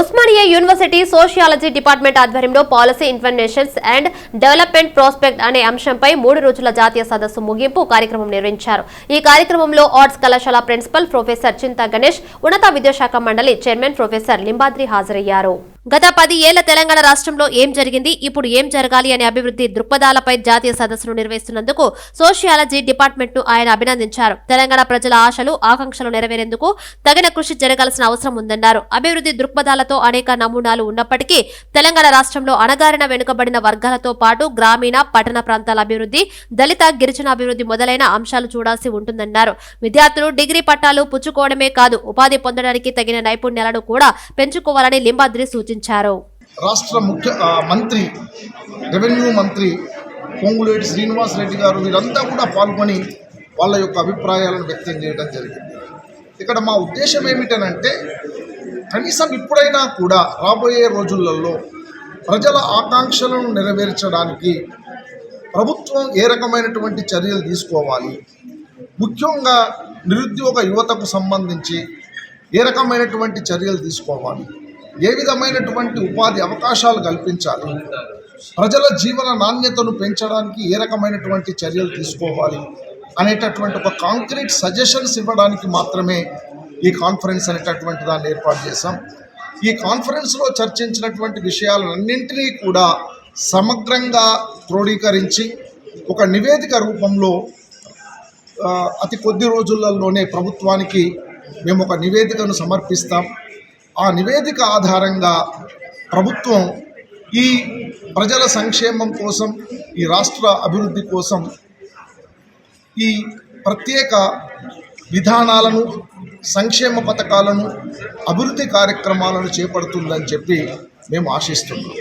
Osmania university sociology department ఆధ్వర్యంలో policy informations and development prospect అనే అంశంపై మూడు రోజుల జాతీయ సదస్సు ముగింపు కార్యక్రమం నిర్వహించారు. ఈ కార్యక్రమంలో ఆర్ట్స్ కళాశాల ప్రిన్సిపల్ ప్రొఫెసర్ చింతా గణేష్ ఉన్నత విద్యాశాఖ మండలి చైర్మన్ ప్రొఫెసర్ లింబాద్రి హాజరయ్యారు. గత పది ఏళ్ళ తెలంగాణ రాష్ట్రంలో ఏం జరిగింది? ఇప్పుడు ఏం జరగాలి అనే అభివృద్ధి దృక్పథాలపై జాతీయ సదస్సును నిర్వహిస్తున్నందుకు సోషియాలజీ డిపార్ట్మెంట్ను ఆయన అభినందించారు. తెలంగాణ ప్రజల ఆశలు ఆకాంక్షలు నెరవేరేందుకు తగిన కృషి జరగాల్సిన అవసరం ఉందన్నారు. అభివృద్ధి దృక్పథాలతో అనేక నమూనాలు ఉన్నప్పటికీ తెలంగాణ రాష్ట్రంలో అణగారిన వెనుకబడిన వర్గాలతో పాటు గ్రామీణ పట్టణ ప్రాంతాల అభివృద్ధి దళిత గిరిజన అభివృద్ధి మొదలైన అంశాలు చూడాల్సి ఉంటుందన్నారు. విద్యార్థులు డిగ్రీ పట్టాలు పుచ్చుకోవడమే కాదు ఉపాధి పొందడానికి తగిన నైపుణ్యాలను కూడా పెంచుకోవాలని లింబాద్రి సూచించారు రాష్ట్ర ముఖ్య మంత్రి రెవెన్యూ మంత్రి పొంగులేటి శ్రీనివాస్ రెడ్డి గారు వీరంతా కూడా పాల్గొని వాళ్ళ యొక్క అభిప్రాయాలను వ్యక్తం చేయడం జరిగింది. ఇక్కడ మా ఉద్దేశం ఏమిటనంటే కనీసం ఇప్పుడైనా కూడా రాబోయే రోజులలో ప్రజల ఆకాంక్షలను నెరవేర్చడానికి ప్రభుత్వం ఏ రకమైనటువంటి చర్యలు తీసుకోవాలి ముఖ్యంగా నిరుద్యోగ యువతకు సంబంధించి ఏ రకమైనటువంటి చర్యలు తీసుకోవాలి ఏ విధమైనటువంటి ఉపాధి అవకాశాలు కల్పించాలి? ప్రజల జీవన నాణ్యతను పెంచడానికి ఏ రకమైనటువంటి చర్యలు తీసుకోవాలి? అనేటటువంటి ఒక కాంక్రీట్ సజెషన్స్ ఇవ్వడానికి మాత్రమే ఈ కాన్ఫరెన్స్ అనేటటువంటి దాన్ని ఏర్పాటు చేశాం. ఈ కాన్ఫరెన్స్లో చర్చించినటువంటి విషయాలన్నింటినీ కూడా సమగ్రంగా క్రోడీకరించి ఒక నివేదిక రూపంలో అతి కొద్ది రోజులలోనే ప్రభుత్వానికి మేము ఒక నివేదికను సమర్పిస్తాం. ఆ నివేదిక ఆధారంగా ప్రభుత్వం ఈ ప్రజల సంక్షేమం కోసం ఈ రాష్ట్ర అభివృద్ధి కోసం ఈ ప్రత్యేక విధానాలను సంక్షేమ పథకాలను అభివృద్ధి కార్యక్రమాలను చేపడుతుందని చెప్పి మేము ఆశిస్తున్నాం.